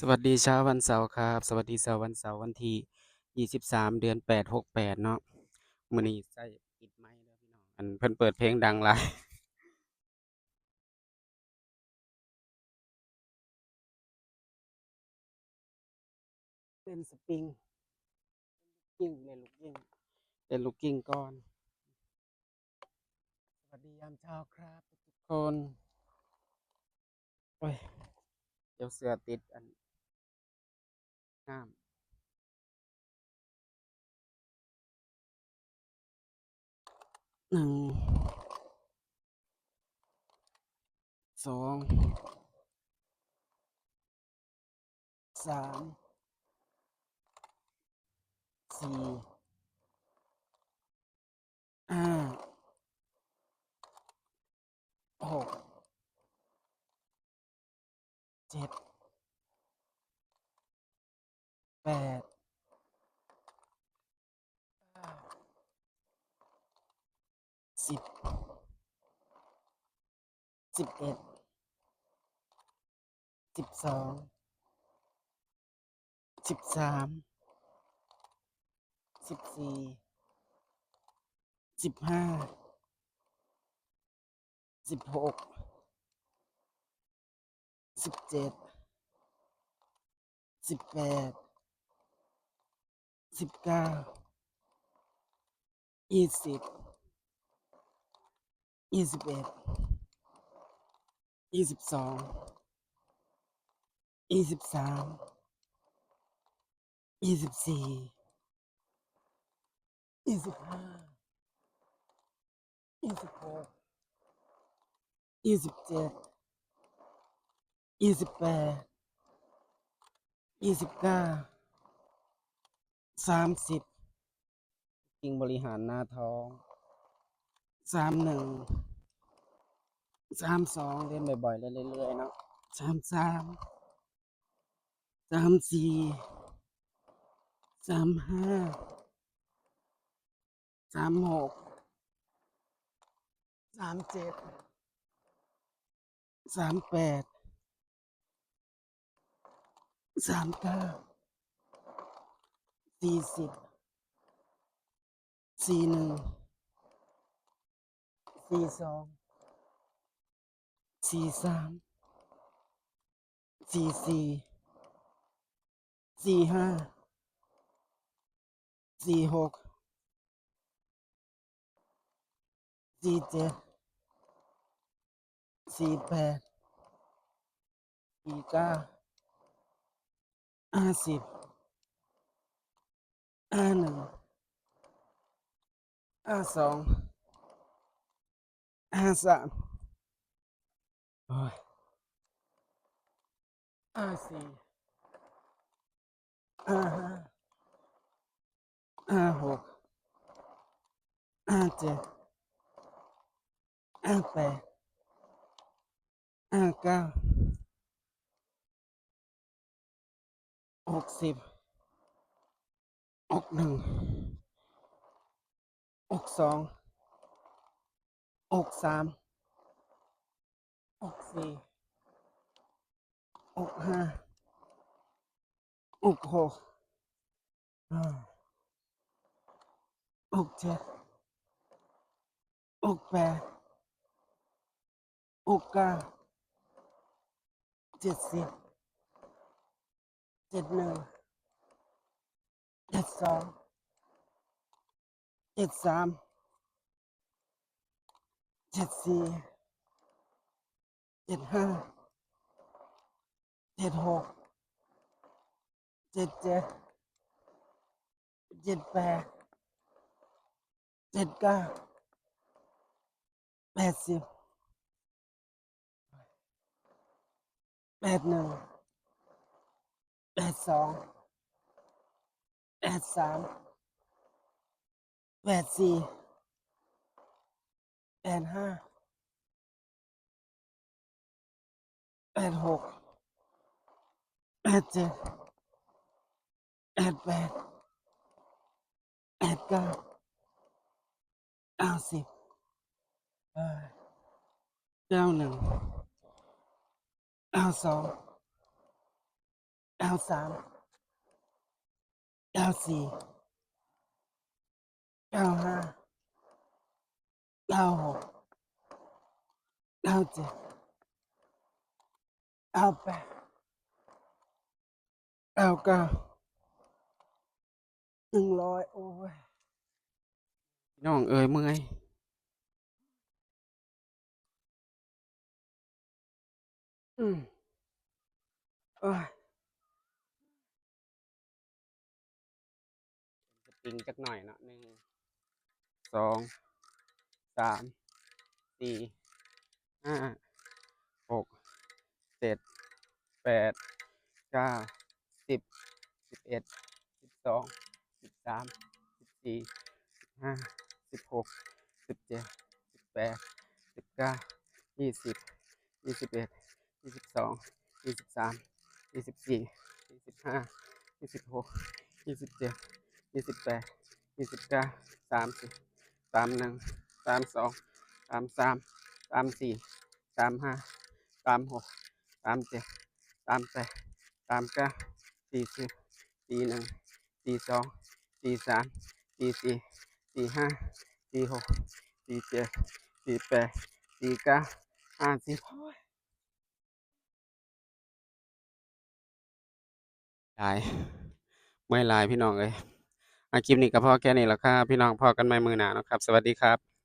สวัสดีเช้าวันเสาร์ครับ สวัสดีเช้าวันเสาร์วันที่23เดือน8 68เนาะมือนี้ใส่ปิดไมค์เด้อพี่น้องอันเพิ่นเปิดเพลงดังหลายเป็นสปริงกิ้งเล่นลูกกิ้งเล่นลูกกิ้งก่อน สวัสดียามเช้าครับทุกคนโอ้ยเดี๋ยวเสือติดอัน น้ำหนึ่งสองสามสี่ห้าหกเจ็ด แปดสิบสิบเอ็ดสิบสองสิบสามสิบสี่สิบห้าสิบหกสิบเจ็ดสิบแปด สิบเก้ายี่สิบยี่สิบเอ็ดยี่สิบสองยี่สิบสามยี่สิบสี่ยี่สิบห้ายี่สิบหกยี่สิบเจ็ดยี่สิบแปดยี่สิบเก้า สามสิบกิ่งบริหารหน้าท้องสามหนึ่งสามสองเล่นบ่อยๆเล่นเรื่อยๆเนาะสามสามสามสี่สามห้าสามหกสามเจ็ดสามแปดสามเก้า สี่สิบสี่หนึ่งสี่สองสี่สามสี่สี่สี่ห้าสี่หกสี่เจ็ดสี่แปดสี่เก้าห้าสิบ ห้าหนึ่งห้าสองห้าสามโอ้ยห้าสี่ห้าห้าห้าหกห้าเจ็ดห้าแปดห้าเก้าหกสิบ หกหนึ่งหกสองหกสามหกสี่หกห้าหกหกอกเจ็ดหกแปดหกเก้าเจ็ดสิบเจ็ดหนึ่ง เจ็ดสองเจ็ดสามเจ็ดสี่เจ็ดห้าเจ็ดหกเจ็ดเจ็ดเจ็ดแปดเจ็ดเก้าแปดสิบแปดหนึ่งแปดสอง แปดสามแปดสี่แปดห้าแปดหกแปดเจ็ดแปดแปดแปดเก้าเก้าสิบเอ้ยเก้าหนึ่งเก้าสองเก้าสาม เก้าสี่เก้าห้าเก้าหกเก้าเจ็ดเก้าแปดเก้าเก้าหนึ่งร้อยโอ้ยพี่น้องเอ่ยเมื่อยอืมโอ้ย ปริงจักหน่อยเนาะหนึ่งสองสามสี่ห้าหกเจ็ดแปดเก้าสิบสิบเอ็ดสิบสองสิบสามสิบสี่สิบห้าสิบหกสิบเจ็ดสิบแปดสิบเก้ายี่สิบยี่สิบเอ็ดยี่สิบสองยี่สิบสามยี่สิบสี่ยี่สิบห้ายี่สิบหกยี่สิบเจ็ด ยี่สิบแปดยี่สิบเก้าสามสิบสามหนึ่งสามสองสามสามสามสี่สามห้าสามหกสามเจ็ดสามแปดสามเก้าสี่สิบสี่หนึ่งสี่สองสี่สามสี่สี่สี่ห้าสี่หกสี่เจ็ดสี่แปดสี่เก้าห้าสิบลายไม่ลายพี่น้องเอ้ย อาคลิปนี้ก็พอแค่นี้แหล้วครับพี่น้องพอกันใหม่มือหนาเนาะครับ สวัสดีครับ